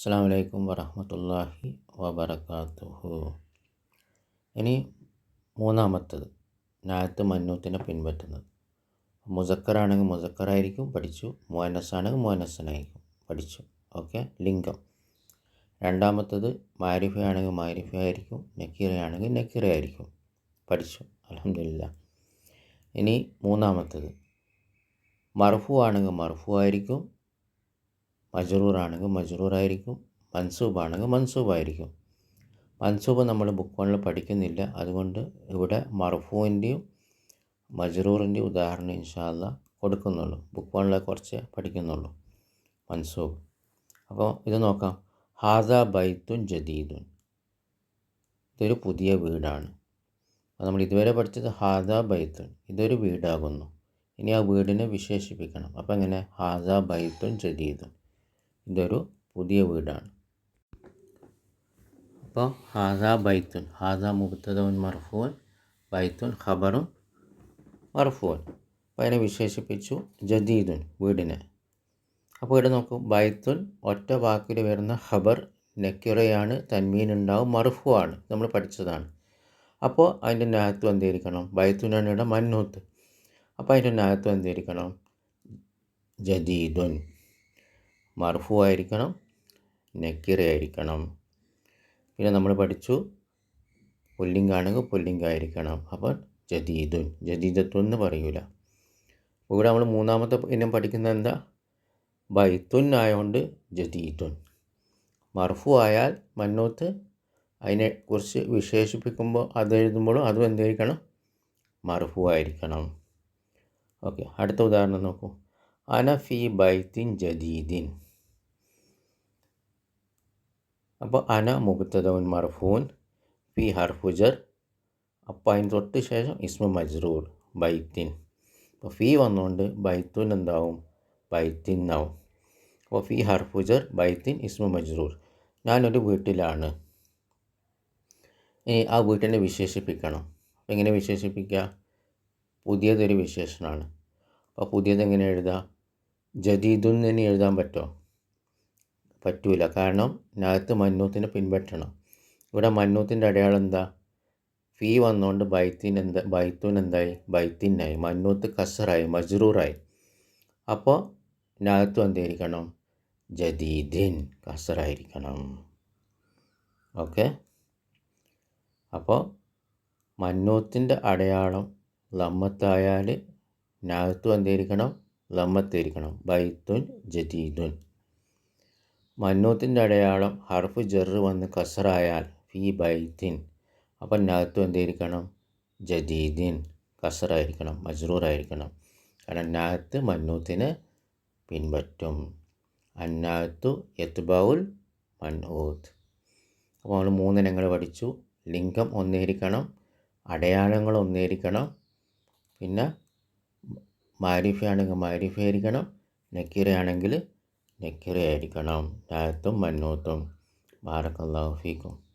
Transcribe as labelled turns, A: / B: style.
A: അസ്സാം വലൈക്കും വറഹമത്തല്ലാഹി വബർക്കാത്തുഹു ഇനി മൂന്നാമത്തത് നായത്ത് മന്നൂത്തിനെ പിൻപറ്റുന്നത്. മുസക്കറാണെങ്കിൽ മുസക്കറായിരിക്കും പഠിച്ചു. മോനസ്സാണെങ്കിൽ മോനസ്സനായിരിക്കും പഠിച്ചു. ഓക്കെ? ലിംഗം. രണ്ടാമത്തത് മാരിഫയാണെങ്കിൽ മാരിഫ ആയിരിക്കും നക്കീറയാണെങ്കിൽ നക്കീറയായിരിക്കും പഠിച്ചു. അലഹമില്ല ഇനി മൂന്നാമത്തത് മർഫു ആണെങ്കിൽ മർഫു ആയിരിക്കും മജറൂറാണെങ്കിൽ മജറൂറായിരിക്കും മൻസൂബാണെങ്കിൽ മൻസൂബായിരിക്കും. മൻസൂബ് നമ്മൾ ബുക്ക് വണ്ണിൽ പഠിക്കുന്നില്ല. അതുകൊണ്ട് ഇവിടെ മർഫൂവിന്റെയും മജറൂറിന്റെയും ഉദാഹരണം ഇൻഷാല്ല കൊടുക്കുന്നുള്ളൂ. ബുക്ക് വണ്ണിലെ കുറച്ച് പഠിക്കുന്നുള്ളൂ മൻസൂബ്. അപ്പോൾ ഇത് നോക്കാം. ഹാസ ബൈത്തുൻ ജദീദുൻ. ഇതൊരു പുതിയ വീടാണ്. അപ്പോൾ നമ്മൾ ഇതുവരെ പഠിച്ചത് ഹാദ ബൈത്തുൻ. ഇതൊരു വീടാകുന്നു. ഇനി ആ വീടിനെ വിശേഷിപ്പിക്കണം. അപ്പോൾ എങ്ങനെ? ഹാദ ബൈത്തുൻ ജദീദുൻ. ഇതൊരു പുതിയ വീടാണ്. അപ്പോൾ ഹാസ ബൈത്തുൻ ഹാസ മുബത്തതവൻ മർഫൂൻ ബൈത്തുൻ ഖബറും മർഫൂൻ. അപ്പോൾ അതിനെ വിശേഷിപ്പിച്ചു ജദീദുൻ വീടിനെ. അപ്പോൾ ഇവിടെ നോക്കൂ ബൈത്തുൻ ഒറ്റ വാക്കിൽ വരുന്ന ഖബർ നെക്കിറയാണ് തന്മീനുണ്ടാവും മർഫു ആണ് നമ്മൾ പഠിച്ചതാണ്. അപ്പോൾ അതിന്റെ നാഹത്വം എന്തായിരിക്കണം ഇവിടെ മന്നൂത്ത്. അപ്പോൾ അതിന്റെ നാഹത്വം എന്തായിരിക്കണം ജദീദുൻ. മർഫു ആയിരിക്കണം നക്കിറ ആയിരിക്കണം. പിന്നെ നമ്മൾ പഠിച്ചു പുല്ലിംഗാണെങ്കിൽ പുല്ലിംഗായിരിക്കണം. അപ്പോൾ ജദീദുൻ ജദീദത്വം എന്ന് പറയൂല. ഇവിടെ നമ്മൾ മൂന്നാമത്തെ ഇനം പഠിക്കുന്നത് എന്താ? ബൈത്തുൻ ആയതുകൊണ്ട് ജദീദുൻ. മർഫു ആയാൽ മന്നൂത്ത് അതിനെക്കുറിച്ച് വിശേഷിപ്പിക്കുമ്പോൾ അത് എഴുതുമ്പോഴും അതും എന്തായിരിക്കണം മർഫു ആയിരിക്കണം. ഓക്കെ അടുത്ത ഉദാഹരണം നോക്കൂ. അന ഫി ബൈത്തിൻ ജദീദിൻ അപ്പോൾ അന മുഖത്തതവൻ മർഫൂൻ ഫി ഹർഫുജർ അപ്പോൾ അതിന് തൊട്ട് ശേഷം ഇസ്മു മജ്റൂർ ബൈത്തിൻ. അപ്പോൾ ഫി വന്നുകൊണ്ട് ബൈത്തുൻ എന്താവും? ബൈത്തിൻ എന്നാവും അപ്പോൾ ഫി ഹർഫുജർ ബൈത്തിൻ ഇസ്മു മജ്റൂർ. ഞാനൊരു വീട്ടിലാണ്. ഇനി ആ വീട്ടിനെ വിശേഷിപ്പിക്കണം. അപ്പോൾ എങ്ങനെ വിശേഷിപ്പിക്കുക പുതിയതൊരു വിശേഷണമാണ് അപ്പോൾ പുതിയത് എങ്ങനെ എഴുതാം? ജദീദുൻ തന്നെ എഴുതാൻ പറ്റുമോ പറ്റൂല. കാരണം നകത്ത് മന്നൂത്തിനെ പിൻപറ്റണം. ഇവിടെ മന്നൂത്തിന്റെ അടയാളം എന്താ? ഫീ വന്നുകൊണ്ട് ബൈത്തിൻ എന്താ ബൈത്തൂൻ എന്തായി? ബൈത്തിനായി മന്നൂത്ത് കസറായി മജ്റൂറായി. അപ്പോൾ നകത്ത് എന്തായിരിക്കണം ജദീദിൻ കസറായിരിക്കണം ഓക്കെ? അപ്പോൾ മന്നൂത്തിന്റെ അടയാളം ലമ്മത്തായാൽ നാത്തും എന്തായിരിക്കണം ലമ്മത്തായിരിക്കണം ബൈത്തുൻ ജദീദുൻ. മന്നൂത്തിന്റെ അടയാളം ഹർഫ് ജെറ് വന്ന് കസറായാൽ ഫി ബൈത്തിൻ. അപ്പം നാത്തു എന്തായിരിക്കണം ജദീദിൻ. കസറായിരിക്കണം മജ്റൂറായിരിക്കണം. കാരണം നാത്ത് മന്നൂത്തിനെ പിൻപറ്റും. അന്നാത്തു യത്ബൗൽ മന്നൂത്ത്. അപ്പോൾ നമ്മൾ മൂന്നിനങ്ങൾ പഠിച്ചു. ലിംഗം ഒന്നേരിക്കണം അടയാളങ്ങൾ ഒന്നേരിക്കണം പിന്നെ മാരിഫയാണെങ്കിൽ മാരിഫയായിരിക്കണം നക്കീറയാണെങ്കിൽ നക്കിറയായിരിക്കണം. നായത്തും മന്നൂത്തും. ബാറക്കല്ലാഹു ഫീക്കും.